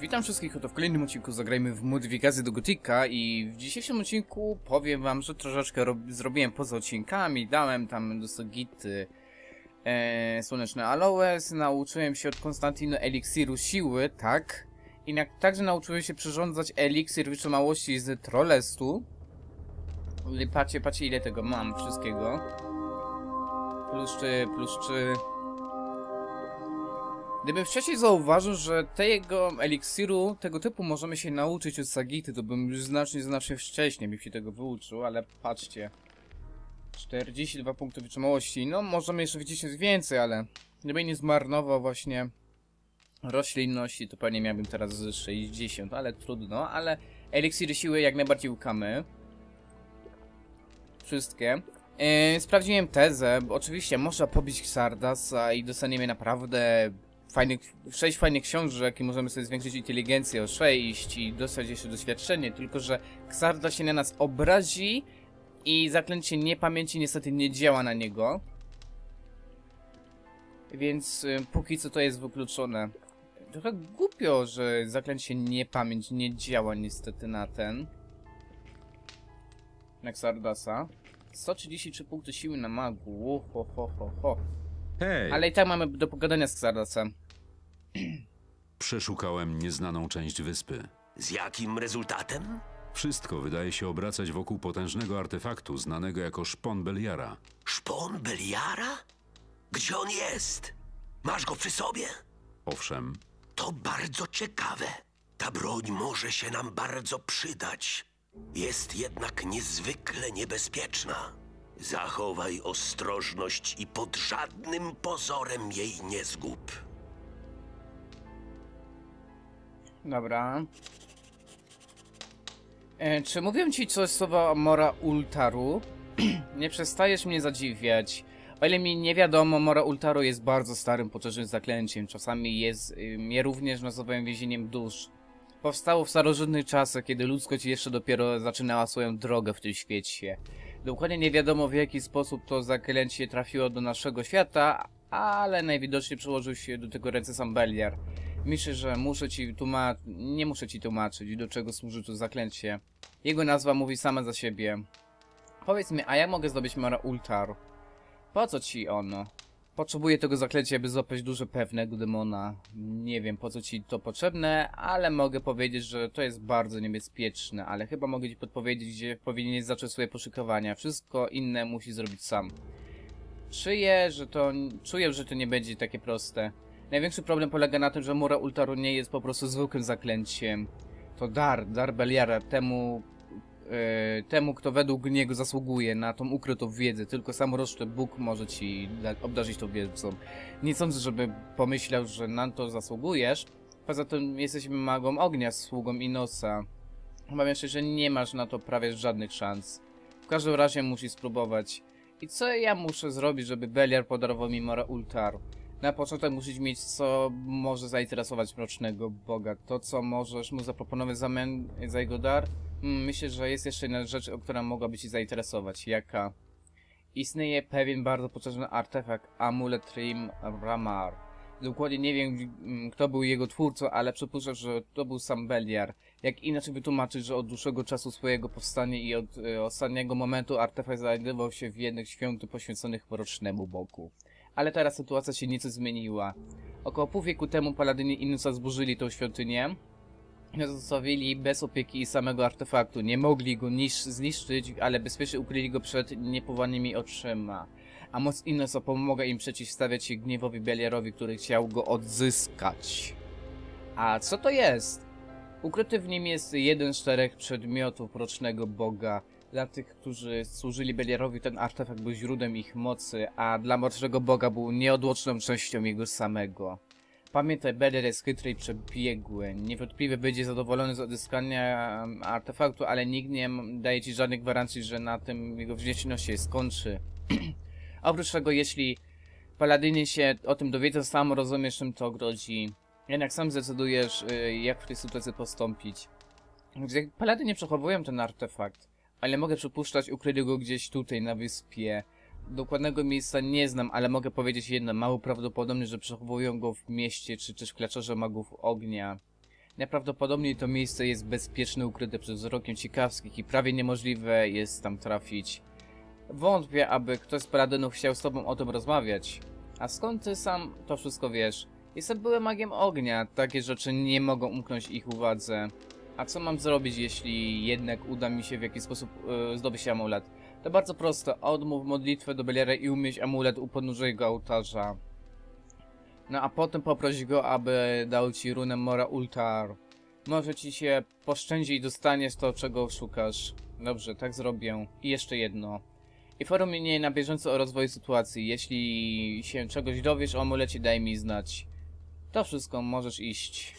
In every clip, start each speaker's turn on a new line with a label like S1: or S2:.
S1: Witam wszystkich oto w kolejnym odcinku Zagrajmy w modyfikację do Gotika i w dzisiejszym odcinku powiem wam, że troszeczkę zrobiłem poza odcinkami, dałem tam do Sogity e, słoneczne aloes, nauczyłem się od Konstantino eliksiru siły, tak, i na, także nauczyłem się przyrządzać eliksir wytrzymałości z Trollestu. Patrzcie, patrzcie ile tego mam, wszystkiego. Plus 3, plus 3... Gdybym wcześniej zauważył, że tego eliksiru, tego typu możemy się nauczyć od Sagity, to bym już znacznie, znacznie wcześniej bym się tego wyuczył, ale patrzcie. 42 punkty wytrzymałości, no możemy jeszcze wycisnąć więcej, ale gdybym nie zmarnował właśnie roślinności, to pewnie miałbym teraz 60, ale trudno, ale eliksiry siły jak najbardziej łukamy. Wszystkie. Yy, sprawdziłem tezę, oczywiście można pobić Xardasa i dostaniemy naprawdę fajnych, 6 fajnych książek i możemy sobie zwiększyć inteligencję o 6 i dostać jeszcze doświadczenie, tylko że Xarda się na nas obrazi i zaklęcie niepamięci niestety nie działa na niego. Więc y, póki co to jest wykluczone. Trochę głupio, że zaklęcie niepamięć nie działa niestety na ten. Na Xardasa. 133 punkty siły na magu. Ho, ho, ho, ho.
S2: Hej,
S1: Ale i tak mamy do pogadania z Xardasem.
S2: Przeszukałem nieznaną część wyspy.
S3: Z jakim rezultatem?
S2: Wszystko wydaje się obracać wokół potężnego artefaktu znanego jako szpon Beliara.
S3: Szpon Beliara? Gdzie on jest? Masz go przy sobie?
S2: Owszem,
S3: To bardzo ciekawe. Ta broń może się nam bardzo przydać. Jest jednak niezwykle niebezpieczna. Zachowaj ostrożność i pod żadnym pozorem jej nie zgub.
S1: Dobra. E, czy mówią ci coś słowa Mora Ultaru? nie przestajesz mnie zadziwiać. O ile mi nie wiadomo, Mora Ultaru jest bardzo starym, potężnym zaklęciem. Czasami jest y, je również nazywają więzieniem dusz. Powstało w starożytnych czasach, kiedy ludzkość jeszcze dopiero zaczynała swoją drogę w tym świecie. Dokładnie nie wiadomo w jaki sposób to zaklęcie trafiło do naszego świata, ale najwidoczniej przyłożył się do tego ręce sam Beliar. Myślę, że muszę ci tłumaczyć, nie muszę ci tłumaczyć, do czego służy to zaklęcie. Jego nazwa mówi sama za siebie. Powiedz mi, a jak mogę zdobyć Mara Ultar? Po co ci ono? Potrzebuję tego zaklęcia, by złapać duże pewnego demona. Nie wiem po co ci to potrzebne, ale mogę powiedzieć, że to jest bardzo niebezpieczne, ale chyba mogę ci podpowiedzieć, gdzie powinieneś zacząć swoje poszukiwania. Wszystko inne musi zrobić sam. Czuję, że to, czuję, że to nie będzie takie proste. Największy problem polega na tym, że Mura Ultaru nie jest po prostu zwykłym zaklęciem. To dar, dar Beliara, temu, e, temu kto według niego zasługuje na tą ukrytą wiedzę. Tylko sam roczny Bóg może ci da, obdarzyć tą wiedzą. Nie sądzę, żeby pomyślał, że na to zasługujesz. Poza tym jesteśmy magą ognia, sługą Inosa. Chyba myślę, że nie masz na to prawie żadnych szans. W każdym razie musisz spróbować. I co ja muszę zrobić, żeby Beliar podarował mi Mora Ultaru? Na początek musisz mieć, co może zainteresować mrocznego boga. To, co możesz mu zaproponować w zamian za jego dar? Hmm, myślę, że jest jeszcze jedna rzecz, która mogłaby ci zainteresować. Jaka? Istnieje pewien bardzo potężny artefakt, amulet Rim Ramar. Dokładnie nie wiem, mm, kto był jego twórcą, ale przypuszczam, że to był sam Beliar. Jak inaczej wytłumaczyć, że od dłuższego czasu swojego powstania i od e, ostatniego momentu artefakt znajdował się w jednych świątyń poświęconych mrocznemu bogu ale teraz sytuacja się nieco zmieniła. Około pół wieku temu paladyni Inusa zburzyli tą świątynię, zostawili bez opieki samego artefaktu. Nie mogli go zniszczyć, ale bezpiecznie ukryli go przed niepowanymi oczyma. A moc Inusa pomogła im przeciwstawiać się gniewowi Beliarowi, który chciał go odzyskać. A co to jest? Ukryty w nim jest jeden z czterech przedmiotów rocznego boga, dla tych, którzy służyli Beliarowi, ten artefakt był źródłem ich mocy, a dla młodszego boga był nieodłączną częścią jego samego. Pamiętaj, Beliar jest chytry i przebiegły. Niewątpliwie będzie zadowolony z odzyskania artefaktu, ale nikt nie daje ci żadnej gwarancji, że na tym jego wdzięczność się skończy. Oprócz tego, jeśli paladyni się o tym dowiedzą, sam rozumiesz, czym to grozi. Jednak sam zdecydujesz, y, jak w tej sytuacji postąpić. Gdzie paladyni przechowują ten artefakt, ale mogę przypuszczać, ukryli go gdzieś tutaj na wyspie. Dokładnego miejsca nie znam, ale mogę powiedzieć jedno, mało prawdopodobne, że przechowują go w mieście, czy też w klaczorze magów ognia. Najprawdopodobniej to miejsce jest bezpieczne, ukryte przed wzrokiem ciekawskich i prawie niemożliwe jest tam trafić. Wątpię, aby ktoś z Paladynów chciał z tobą o tym rozmawiać. A skąd ty sam to wszystko wiesz? Jestem byłym magiem ognia, takie rzeczy nie mogą umknąć ich uwadze. A co mam zrobić, jeśli jednak uda mi się w jakiś sposób yy, zdobyć amulet? To bardzo proste, odmów modlitwę do Beliara i umieść amulet u podnóża jego ołtarza. No a potem poproś go, aby dał ci runę Mora Ultar. Może ci się poszczędzi i dostaniesz to, czego szukasz. Dobrze, tak zrobię. I jeszcze jedno. Informuj mnie na bieżąco o rozwoju sytuacji. Jeśli się czegoś dowiesz o amulecie, daj mi znać. To wszystko, możesz iść.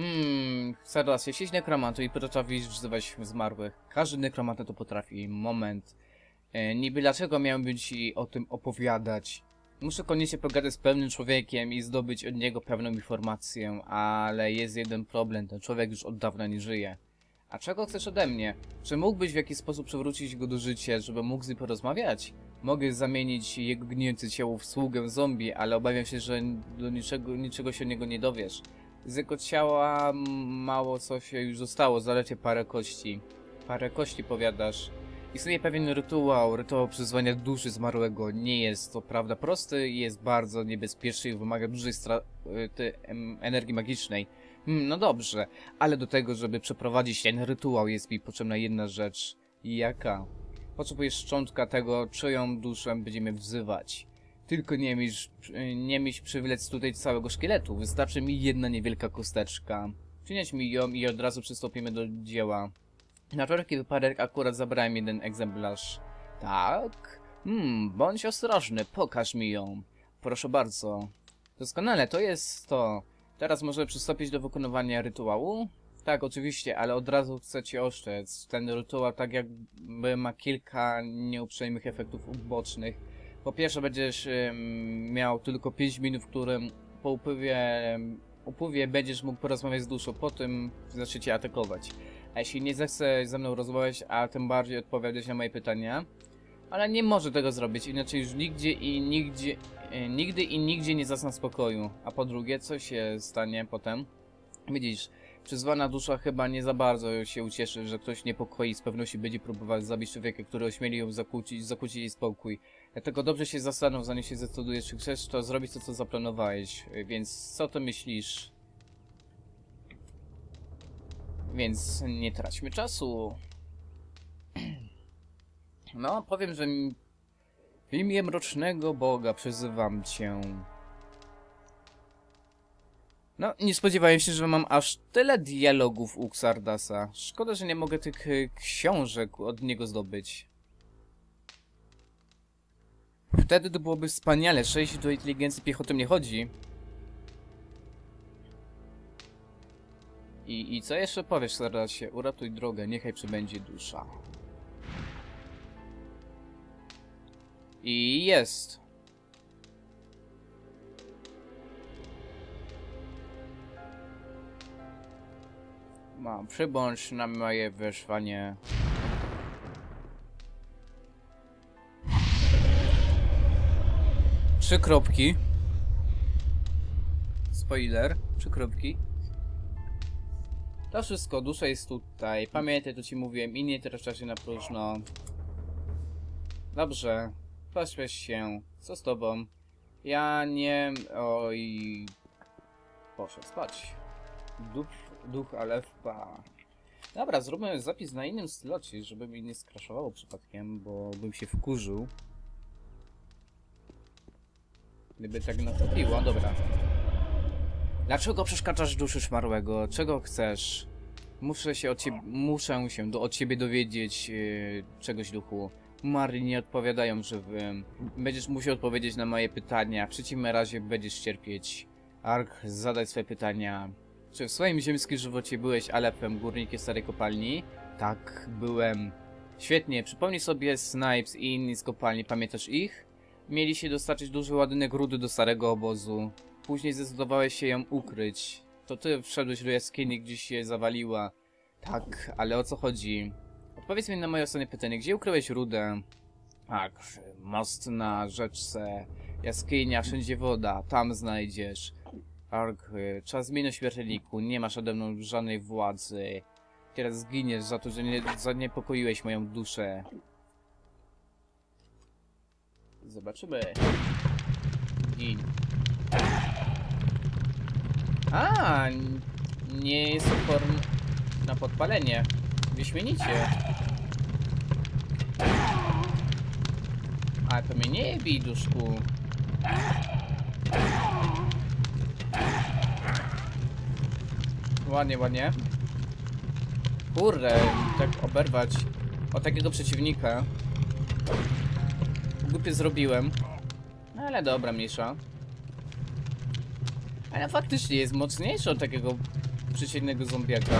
S1: Hmm, zaraz, jesteś nekromantą i potrafisz wzywać zmarłych. Każdy nekromanta to potrafi. Moment. E, niby dlaczego miałbym ci o tym opowiadać? Muszę koniecznie pogadać z pewnym człowiekiem i zdobyć od niego pewną informację, ale jest jeden problem, ten człowiek już od dawna nie żyje. A czego chcesz ode mnie? Czy mógłbyś w jakiś sposób przywrócić go do życia, żeby mógł z nim porozmawiać? Mogę zamienić jego gnijące ciało w sługę zombie, ale obawiam się, że do niczego, niczego się od niego nie dowiesz. Z jego ciała mało co się już zostało, zaledwie parę kości. Parę kości powiadasz. Istnieje pewien rytuał, rytuał przyzwania duszy zmarłego. Nie jest to prawda prosty, jest bardzo niebezpieczny i wymaga dużej straty energii magicznej. Hmm, no dobrze, ale do tego, żeby przeprowadzić ten rytuał jest mi potrzebna jedna rzecz. Jaka? Potrzebujesz szczątka tego, czyją duszę będziemy wzywać. Tylko nie myśl, nie myśl przywlec tutaj całego szkieletu. Wystarczy mi jedna niewielka kosteczka. Przynieś mi ją i od razu przystąpimy do dzieła. Na wszelki wypadek akurat zabrałem jeden egzemplarz. Tak? Hmm, bądź ostrożny, pokaż mi ją. Proszę bardzo. Doskonale, to jest to. Teraz możemy przystąpić do wykonywania rytuału? Tak, oczywiście, ale od razu chcę ci ostrzec. Ten rytuał tak jakby ma kilka nieuprzejmych efektów ubocznych. Po pierwsze będziesz miał tylko 5 minut, w którym po upływie, upływie będziesz mógł porozmawiać z duszą, po tym zacznie cię atakować. A jeśli nie zechce ze mną rozmawiać, a tym bardziej odpowiadać na moje pytania, ale nie może tego zrobić, inaczej już nigdzie i nigdzie, e, nigdy i nigdzie nie zasna spokoju. A po drugie, co się stanie potem? Widzisz, przyzwana dusza chyba nie za bardzo się ucieszy, że ktoś niepokoi z pewnością będzie próbował zabić człowieka, który ośmieli ją zakłócić, zakłócić jej spokój. Dlatego dobrze się zastanów, zanim się zdecydujesz, czy chcesz to zrobić to, co zaplanowałeś. Więc co ty myślisz? Więc nie traćmy czasu. No, powiem, że w imię mrocznego Boga przyzywam cię. No, nie spodziewałem się, że mam aż tyle dialogów u Xardasa. Szkoda, że nie mogę tych y, książek od niego zdobyć. Wtedy to byłoby wspaniale. 6 do inteligencji piechoty nie chodzi. I, I co jeszcze powiesz, Sardasie? Uratuj drogę, niechaj przybędzie dusza. I jest. Mam, przybądź na moje wyszwanie. Trzy kropki. Spoiler, trzy kropki. To wszystko, dusza jest tutaj. Pamiętaj, to ci mówiłem i nie tracza się na próżno. Dobrze, pośpiesz się. Co z tobą? Ja nie... Oj... Poszedł spać. Duch, duch Alefpa. Dobra, zróbmy zapis na innym slocie, żeby mi nie skraszowało przypadkiem, bo bym się wkurzył. Gdyby tak nastąpiło, dobra. Dlaczego przeszkadzasz duszy szmarłego? Czego chcesz? Muszę się od ciebie, muszę się do, od ciebie dowiedzieć yy, czegoś duchu. Mary nie odpowiadają żywym. Będziesz musiał odpowiedzieć na moje pytania. W przeciwnym razie będziesz cierpieć. Ark, zadaj swoje pytania. Czy w swoim ziemskim żywocie byłeś Alepem, górnikiem starej kopalni? Tak, byłem. Świetnie, przypomnij sobie Snipes i inni z kopalni, pamiętasz ich? Mieli się dostarczyć duży ładunek rudy do starego obozu. Później zdecydowałeś się ją ukryć. To ty wszedłeś do jaskini, gdzieś się zawaliła. Tak, ale o co chodzi? Odpowiedz mi na moje ostatnie pytanie. Gdzie ukryłeś rudę? Tak, most na rzeczce, jaskinia, wszędzie woda. Tam znajdziesz. Ark, czas zmiany śmiertelniku, nie masz ode mną żadnej władzy. Teraz zginiesz za to, że nie, zaniepokoiłeś moją duszę. Zobaczymy. Gin. A, nie jest odporny na podpalenie. Wyśmienicie. Ale to mnie nie bij, duszku. Ładnie, ładnie. Kurde, tak oberwać o takiego przeciwnika. Głupie zrobiłem. No ale dobra, mniejsza. Ale faktycznie jest mocniejszy od takiego przeciwnego zombiaka.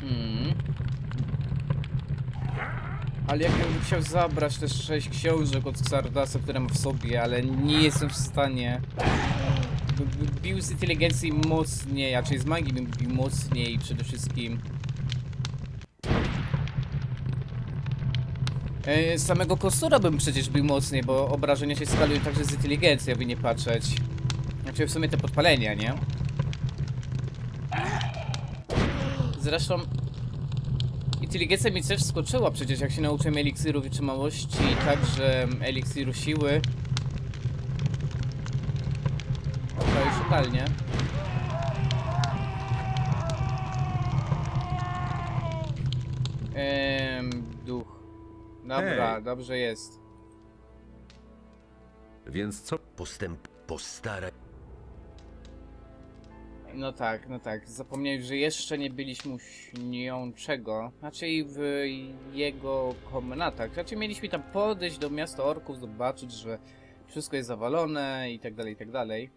S1: Hmm. Ale jak bym chciał zabrać te sześć książek od Xardasa, które mam w sobie, ale nie jestem w stanie. By- Bił z inteligencji mocniej, czyli z magii bym bił mocniej przede wszystkim. E, samego kostura bym przecież bił mocniej, bo obrażenia się skalują także z inteligencji, aby nie patrzeć. Znaczy w sumie te podpalenia, nie? Zresztą inteligencja mi też skoczyła przecież jak się nauczyłem eliksiru wytrzymałości i także eliksiru siły. To już totalnie. Ehm, duch. Dobra,
S2: Hej.
S1: dobrze jest.
S2: Więc co?
S3: Postęp postaraj
S1: No tak, no tak. Zapomniałem, że jeszcze nie byliśmy u śniączego. Znaczy w jego komnatach. Znaczy mieliśmy tam podejść do miasta orków, zobaczyć, że wszystko jest zawalone i tak dalej, i tak dalej.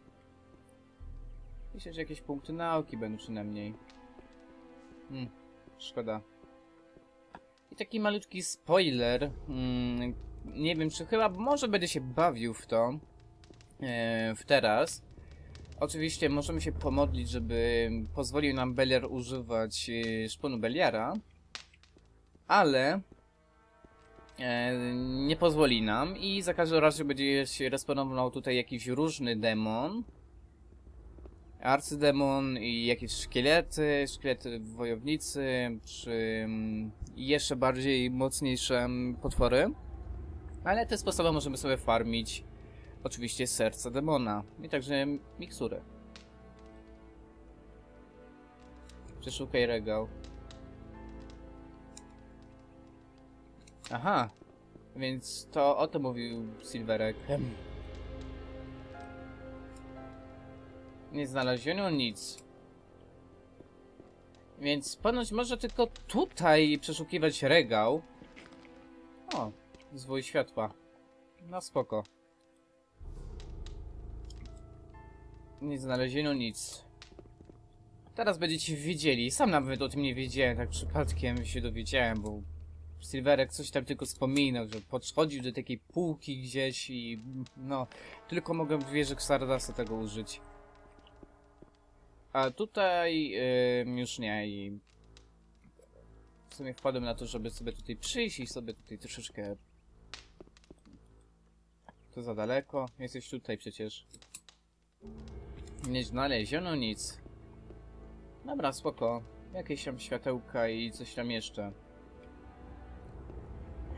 S1: Myślę, że jakieś punkty nauki będą przynajmniej. Hmm, szkoda. I taki malutki spoiler. Mm, nie wiem, czy chyba, może będę się bawił w to. E, w teraz. Oczywiście możemy się pomodlić, żeby pozwolił nam Beliar używać e, szponu Beliara, ale e, nie pozwoli nam i za każdym razem będzie się responował tutaj jakiś różny demon, arcydemon i jakieś szkielety, szkielety wojownicy, czy mm, jeszcze bardziej mocniejsze mm, potwory. Ale te sposoby możemy sobie farmić oczywiście serca demona i także mikstury. Przeszukaj regał. Aha, więc to o to mówił Silverek. Hem. Nie znaleziono nic. Więc ponoć może tylko tutaj przeszukiwać regał. O, zwój światła. No spoko. Nie znaleziono nic. Teraz będziecie wiedzieli. Sam nawet o tym nie wiedziałem, tak przypadkiem się dowiedziałem, bo Silverek coś tam tylko wspominał, że podchodził do takiej półki gdzieś i no, tylko mogę w wieży Xardasa tego użyć. A tutaj ym, już nie i w sumie wpadłem na to, żeby sobie tutaj przyjść i sobie tutaj troszeczkę to za daleko. Jesteś tutaj przecież. Nie znaleziono nic. Dobra, spoko. Jakieś tam światełka i coś tam jeszcze.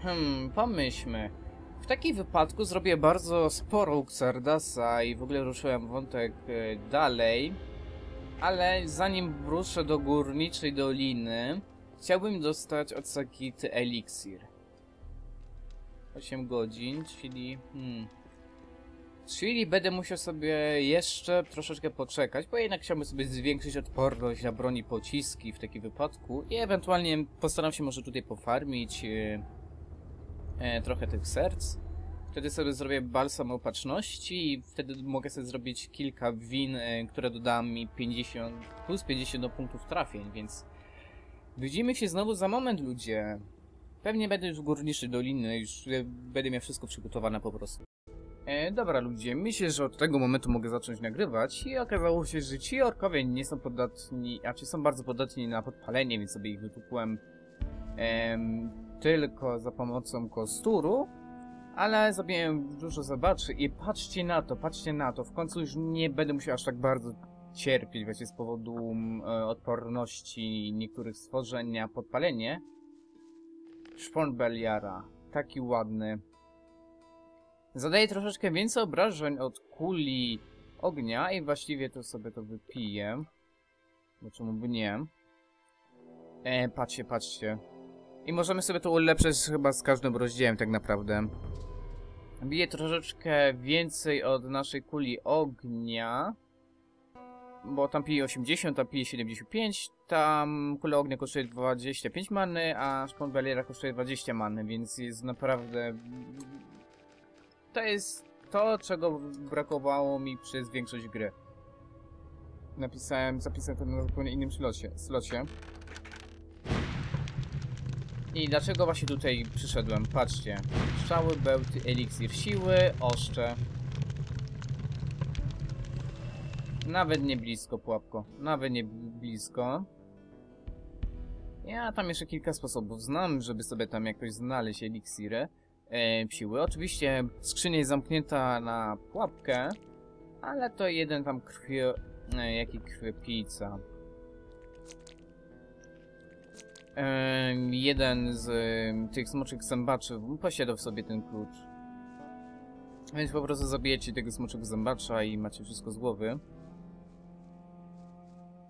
S1: Hmm, pomyślmy. W takim wypadku zrobię bardzo sporo Xardasa i w ogóle ruszyłem wątek e, dalej. Ale zanim ruszę do Górniczej Doliny, chciałbym dostać od Sakity eliksir. 8 godzin, czyli... Hmm. Czyli będę musiał sobie jeszcze troszeczkę poczekać, bo jednak chciałbym sobie zwiększyć odporność na broni pociski w takim wypadku i ewentualnie postaram się może tutaj pofarmić e, e, trochę tych serc. Wtedy sobie zrobię balsam opatrzności i wtedy mogę sobie zrobić kilka win, e, które doda mi 50 plus 50 do punktów trafień, więc widzimy się znowu za moment ludzie. Pewnie będę już w górniczej doliny, już e, będę miał wszystko przygotowane po prostu. E, dobra ludzie, myślę, że od tego momentu mogę zacząć nagrywać i okazało się, że ci orkowie nie są podatni, a czy są bardzo podatni na podpalenie, więc sobie ich wytukłem em, tylko za pomocą kosturu, Ale zabiłem dużo zobaczy i patrzcie na to, patrzcie na to. W końcu już nie będę musiał aż tak bardzo cierpieć właśnie z powodu mm, e, odporności niektórych stworzeń na podpalenie. Szpon Beliara. Taki ładny. Zadaje troszeczkę więcej obrażeń od kuli ognia i właściwie to sobie to wypiję. Bo czemu by nie? E, patrzcie, patrzcie. I możemy sobie to ulepszyć chyba z każdym rozdziałem tak naprawdę. Bije troszeczkę więcej od naszej kuli ognia. Bo tam pije 80, tam pije 75. Tam kula ognia kosztuje 25 many, a szpon Beliera kosztuje 20 many, więc jest naprawdę... To jest to, czego brakowało mi przez większość gry. Napisałem, zapisałem to na zupełnie innym slocie. slocie. I dlaczego właśnie tutaj przyszedłem? Patrzcie. Strzały, bełty, eliksir siły, oszcze. Nawet nie blisko, pułapko. Nawet nie blisko. Ja tam jeszcze kilka sposobów znam, żeby sobie tam jakoś znaleźć eliksiry e, siły. Oczywiście skrzynia jest zamknięta na pułapkę, ale to jeden tam krwi... E, jaki krwiopijca. Jeden z tych smoczych zębaczy posiadał w sobie ten klucz. Więc po prostu zabijecie tego smoczego zębacza i macie wszystko z głowy.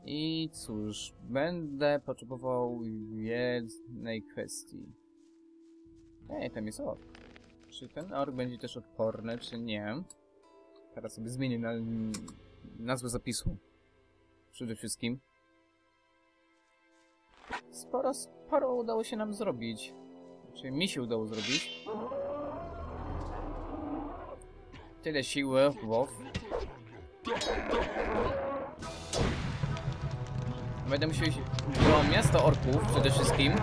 S1: I cóż, będę potrzebował jednej kwestii. Ej, tam jest ork. Czy ten ork będzie też odporny, czy nie? Teraz sobie zmienię na, nazwę zapisu. Przede wszystkim. Sporo, sporo udało się nam zrobić. Znaczy mi się udało zrobić. Tyle siły, wow. Będę musiał iść do miasta orków przede wszystkim.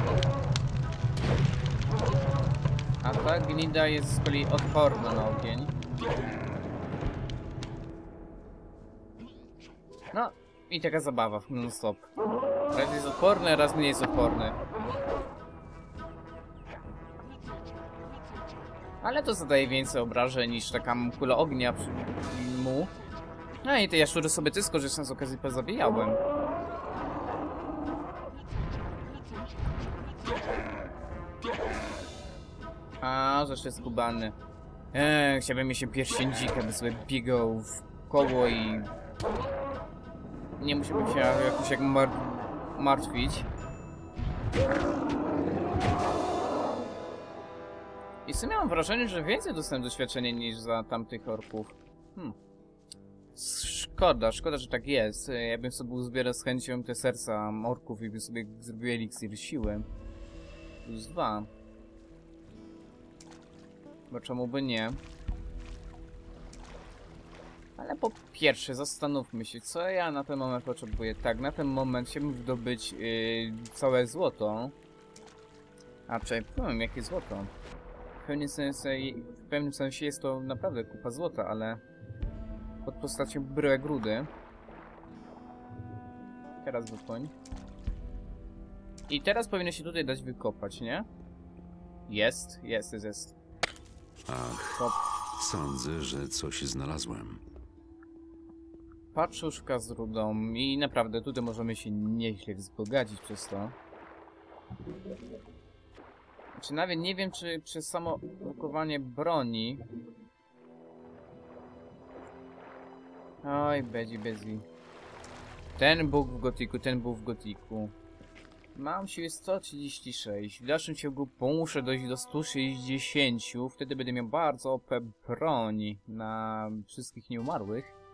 S1: A ta gnida jest z kolei odporna na ogień. I taka zabawa non stop. Raz jest odporny, raz nie jest odporny. Ale to zadaje więcej obrażeń niż taka kula ognia przy mu. No i te jaszczury sobie ty skorzystam z okazji pozabijałem. A, że jest skubany. Eee, chciałbym mieć się pierścień dzika, by sobie biegał w koło i... Nie musiałbym się jakoś jak mar martwić. I w sumie mam wrażenie, że więcej dostałem doświadczenia niż za tamtych orków. Hmm. Szkoda, szkoda, że tak jest. Ja bym sobie uzbierał z chęcią te serca orków i bym sobie zrobił eliksir siły. Plus dwa. Bo czemu by nie? Ale po pierwsze, zastanówmy się, co ja na ten moment potrzebuję. Tak, na ten moment chciałbym zdobyć yy, całe złoto. A, czekaj, powiem, jakie złoto. W pewnym, sensie, w pewnym sensie jest to naprawdę kupa złota, ale pod postacią bryłek rudy. Teraz wypłoń. I teraz powinno się tutaj dać wykopać, nie? Jest, jest, jest, jest.
S2: Ach,
S1: Kop.
S2: sądzę, że coś znalazłem.
S1: Paczuszka z rudą i naprawdę tutaj możemy się nieźle wzbogacić przez to. Znaczy nawet nie wiem, czy przez samo drukowanie broni... Oj, bezi, bezi. Ten Bóg w gotiku, ten Bóg w gotiku. Mam siłę 136. W dalszym ciągu muszę dojść do 160. Wtedy będę miał bardzo OP broni na wszystkich nieumarłych.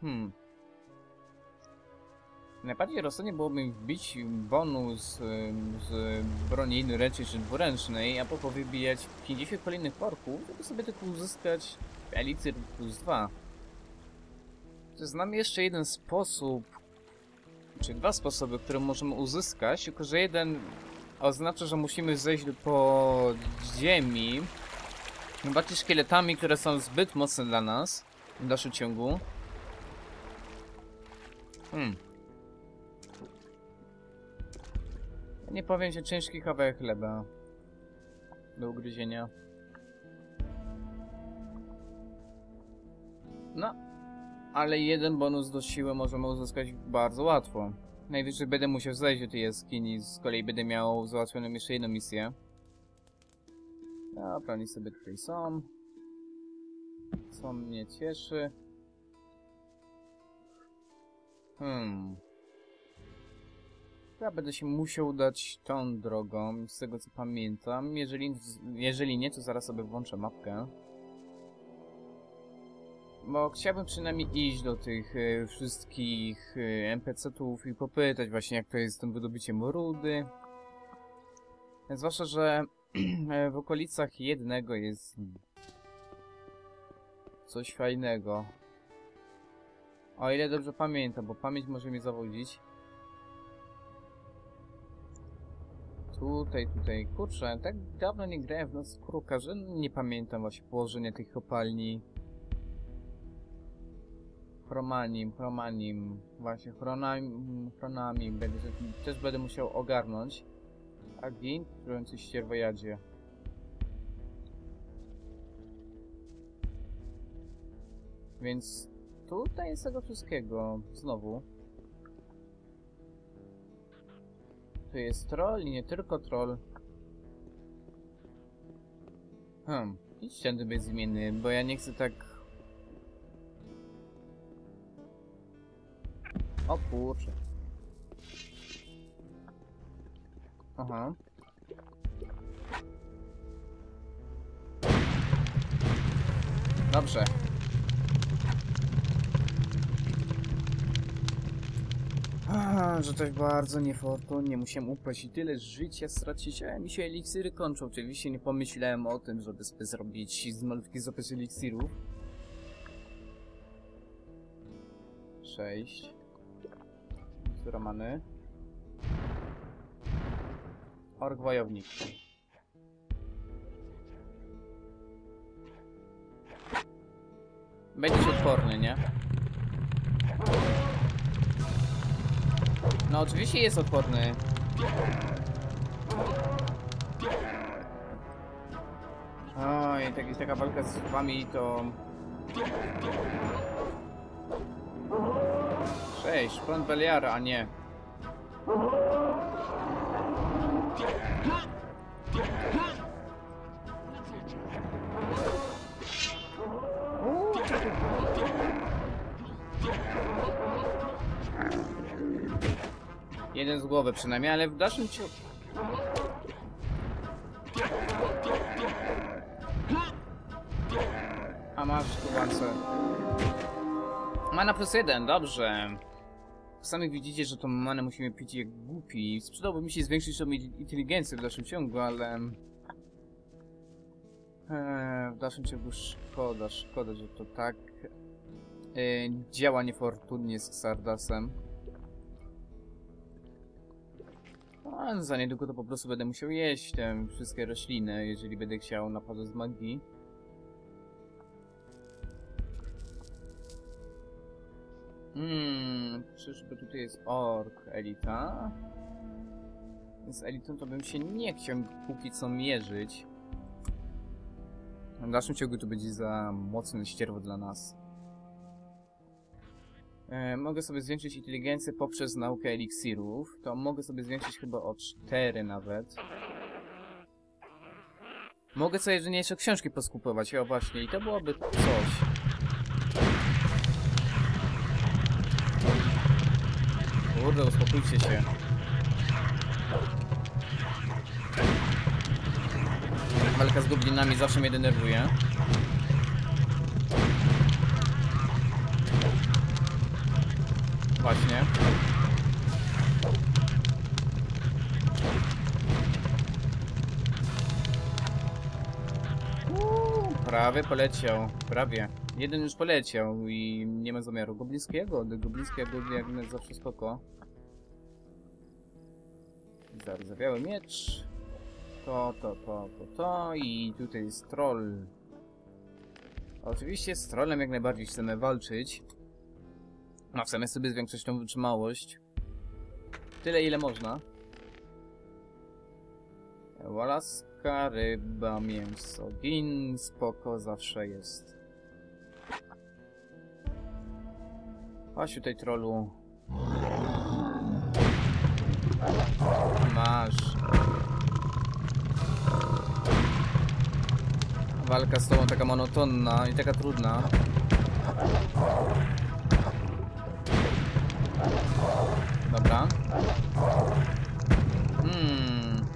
S1: Hmm. Najbardziej rozsądnie byłoby wbić bonus z broni ręcznej czy dwuręcznej, a potem wybijać 50 kolejnych porków, żeby sobie tylko uzyskać eliksir plus 2. Znam jeszcze jeden sposób, czy dwa sposoby, które możemy uzyskać, tylko że jeden oznacza, że musimy zejść do podziemi, bardziej szkieletami, które są zbyt mocne dla nas w dalszym ciągu. Hmm. Nie powiem, że ciężki kawałek chleba do ugryzienia. No, ale jeden bonus do siły możemy uzyskać bardzo łatwo. Najwyżej będę musiał zejść do tej jaskini, z kolei będę miał załatwioną jeszcze jedną misję. Dobra, oni sobie tutaj są. Co mnie cieszy. Hmm. Ja będę się musiał udać tą drogą, z tego co pamiętam. Jeżeli, jeżeli nie, to zaraz sobie włączę mapkę. Bo chciałbym przynajmniej iść do tych e, wszystkich e, NPC-ów i popytać właśnie jak to jest z tym wydobyciem rudy. Zwłaszcza, że e, w okolicach jednego jest coś fajnego. O ile dobrze pamiętam, bo pamięć może mnie zawodzić. Tutaj, tutaj, kurczę, tak dawno nie grałem w Noc Kruka, że nie pamiętam właśnie położenia tych kopalni. Chromanim, chromanim, właśnie chronami, chronami, będę, też będę musiał ogarnąć. A gin, trujący ścierwojadzie. Więc tutaj jest tego wszystkiego, znowu. Tu jest troll i nie tylko troll. Hmm, idź tędy bezimienny, bo ja nie chcę tak... O kurczę. Aha. Dobrze. A, że tak bardzo niefortunnie musiałem upaść i tyle życia stracić, a mi się eliksiry kończą. Oczywiście nie pomyślałem o tym, żeby sobie zrobić z malutki zapis eliksirów. Sześć. Która mamy? Ork wojownik. Będziesz odporny, nie? No oczywiście jest odporny. Oj, tak, taka walka z wami to... Cześć, front Beliara, a nie. Jeden z głowy przynajmniej, ale w dalszym ciągu... A masz tu walce. Mana plus jeden, dobrze. Sami widzicie, że tą manę musimy pić jak głupi. Sprzedałby mi się zwiększyć tą inteligencję w dalszym ciągu, ale... Eee, w dalszym ciągu szkoda, szkoda, że to tak eee, działa niefortunnie z Xardasem. A za niedługo to po prostu będę musiał jeść te wszystkie rośliny, jeżeli będę chciał napadać z magii. Hmm, czyżby tutaj jest ork elita? Z elitą to bym się nie chciał póki co mierzyć. W dalszym ciągu to będzie za mocne ścierwo dla nas. E, mogę sobie zwiększyć inteligencję poprzez naukę eliksirów. To mogę sobie zwiększyć chyba o 4 nawet. Mogę sobie jeszcze książki poskupować, o właśnie, i to byłoby coś. Kurde, uspokójcie się. Walka z goblinami zawsze mnie denerwuje. Właśnie. Uuu, prawie poleciał, prawie. Jeden już poleciał i nie ma zamiaru. Goblińskiego, do goblińskiego jak zawsze spoko. Zardzewiały miecz. To, to, to, to, to i tutaj jest troll. Oczywiście z trollem jak najbardziej chcemy walczyć. No, chcemy sobie zwiększyć tą wytrzymałość. Tyle, ile można. Łaska, ryba, mięso, gin, spoko zawsze jest. Chodź tutaj trollu. Masz. Walka z tobą taka monotonna i taka trudna. Dobra. Hmm.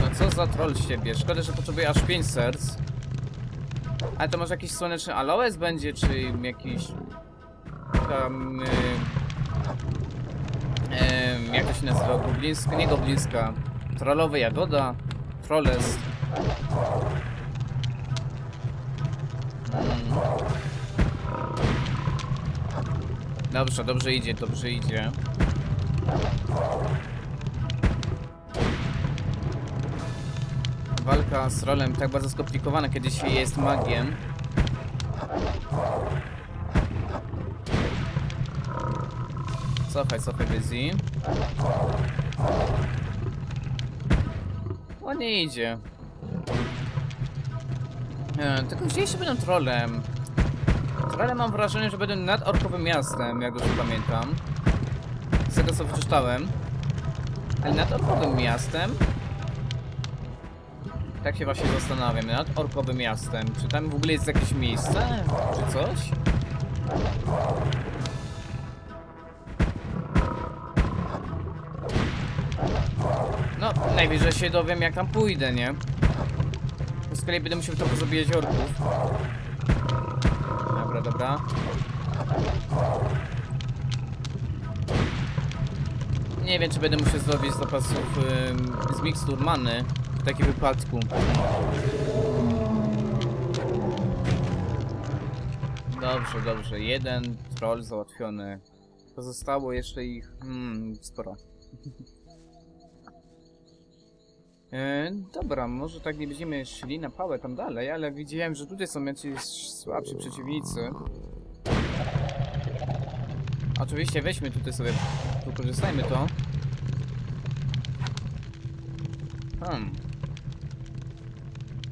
S1: No co za troll z siebie? Szkoda, że potrzebuję aż 5 serc. Ale to może jakiś słoneczny aloes będzie, czy jakiś... Tam... Yy, yy, jak to się nazywa? Goblińska? Nie goblińska. Trollowa jagoda. Trolles. Mm. Dobrze, dobrze idzie, dobrze idzie. Walka z rolem tak bardzo skomplikowana, kiedy się jest magiem. Cofaj, cofaj, Busy. O, nie idzie. E, tylko gdzie jeszcze będą trolem? Trole mam wrażenie, że będą nad orkowym miastem, jak dobrze pamiętam. Z tego co wyczytałem. Ale nad orkowym miastem? Tak się właśnie zastanawiam, nad orkowym miastem. Czy tam w ogóle jest jakieś miejsce? Czy coś? No, najwyżej się dowiem jak tam pójdę, nie? Z kolei będę musiał trochę zabijać orków. Dobra, dobra. Nie wiem, czy będę musiał zrobić zapasów ym, z mikstur many w takim wypadku. Dobrze, dobrze. Jeden troll załatwiony. Pozostało jeszcze ich... Hmm, sporo. E, dobra, może tak nie będziemy szli na pałę tam dalej, ale widziałem, że tutaj są jacyś słabsi przeciwnicy. Oczywiście weźmy tutaj sobie, wykorzystajmy to. Hmm.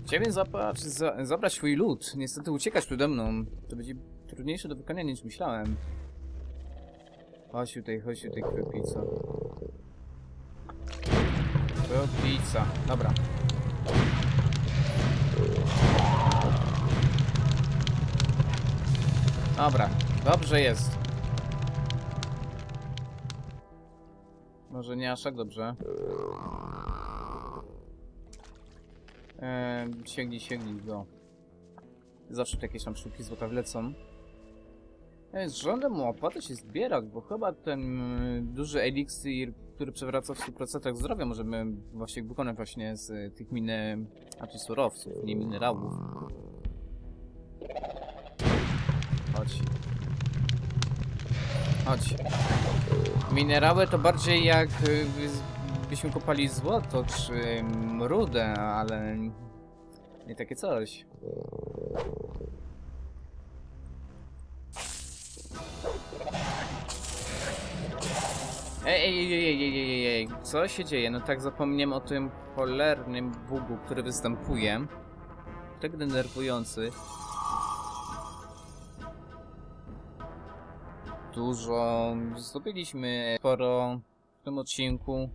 S1: Chciałbym zabrać, za, zabrać swój lód. Niestety uciekać przede mną. To będzie trudniejsze do wykonania niż myślałem. Chodź tutaj, chodź tutaj, krwica. Krwica. Dobra. Dobra, dobrze jest. Może nie aż tak dobrze. Eee, sięgnij, sięgnij go. Zawsze jakieś tam sztuki złota wlecą. Z rządem mu opłata się zbierać, bo chyba ten y, duży eliksir, który przewraca w 100% zdrowia, możemy właśnie wykonać właśnie z y, tych miny, znaczy surowców, nie minerałów. Chodź. Chodź. Minerały to bardziej jak z- byśmy kopali złoto czy rudę, ale nie takie coś. Ej, ej, ej, ej, ej, ej, co się dzieje? No tak zapomniałem o tym cholernym bugu, który występuje. Tak denerwujący. Dużo zdobyliśmy sporo w tym odcinku.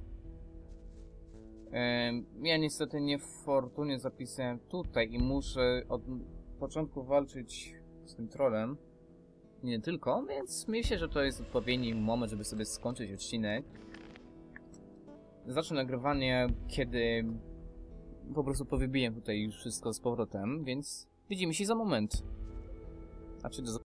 S1: Ja niestety nie w fortunie zapisałem tutaj i muszę od początku walczyć z tym trolem. Nie tylko, więc myślę, że to jest odpowiedni moment, żeby sobie skończyć odcinek. Zacznę nagrywanie, kiedy po prostu powybiję tutaj już wszystko z powrotem, więc widzimy się za moment. A czy do